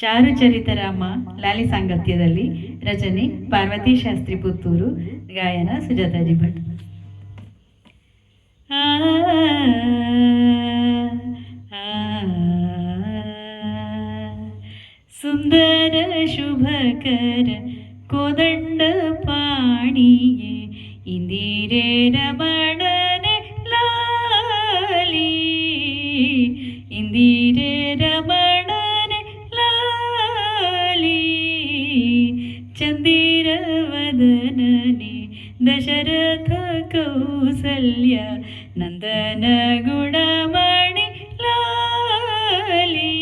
ಚಾರುಚರಿತರಾಮ ಲಾಲಿ ಸಾಂಗತ್ಯದಲ್ಲಿ ರಚನೆ ಪಾರ್ವತಿ ಶಾಸ್ತ್ರಿ ಪುತ್ತೂರು ಗಾಯನ ಸುಜಾತಾಜಿ ಭಟ್ ಸುಂದರ ಶುಭಕರ ಕೋದಂಡ ಪಾಣಿಯೇ ಇಂದಿರೇ ರಮಣನೆ ಲಾಲಿ ಇಂದಿರೇ ರಮಣನೆ मदनने दशरथ कौसल्य नन्दन गुणमणि लाली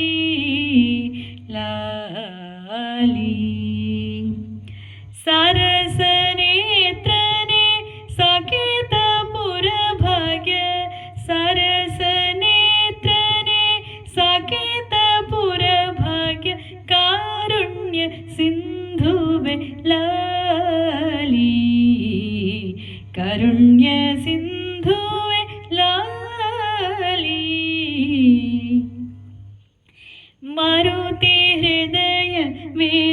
लाली सारसनेत्रने साकेतपुरभाग्य सारसनेत्रने साकेतपुरभाग्य कारुण्य सिन्धुवे ला കരുണ്യ സിന്ധുവെ ലാലി. മരുതി ഹൃദയ വേ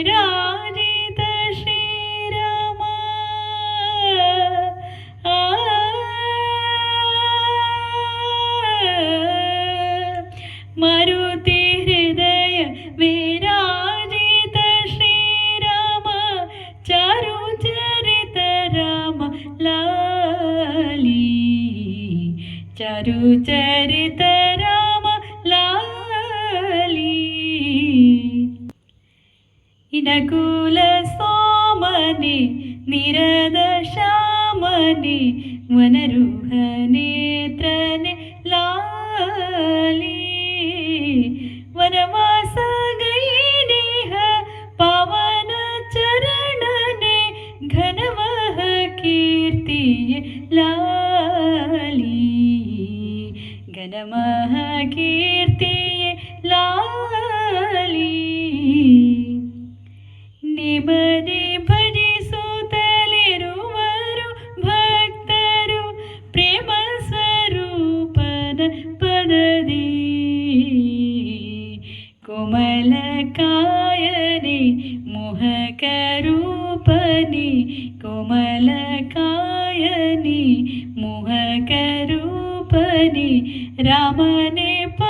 ചരുചരിത രാമ ലാലി ഇനകുല സോമനെ നിരത ശ്യാമനെ വനരുഹ നേത്രനെ ലാലി. വനവാസ ഗൈരിഹ പവന ചരണനെ ഘനവഹ കീർത്തിയെ ലാ കായനെ മുഹകരൂപനി കോമലകായനി മുഹകരൂപനി രാമനെ പ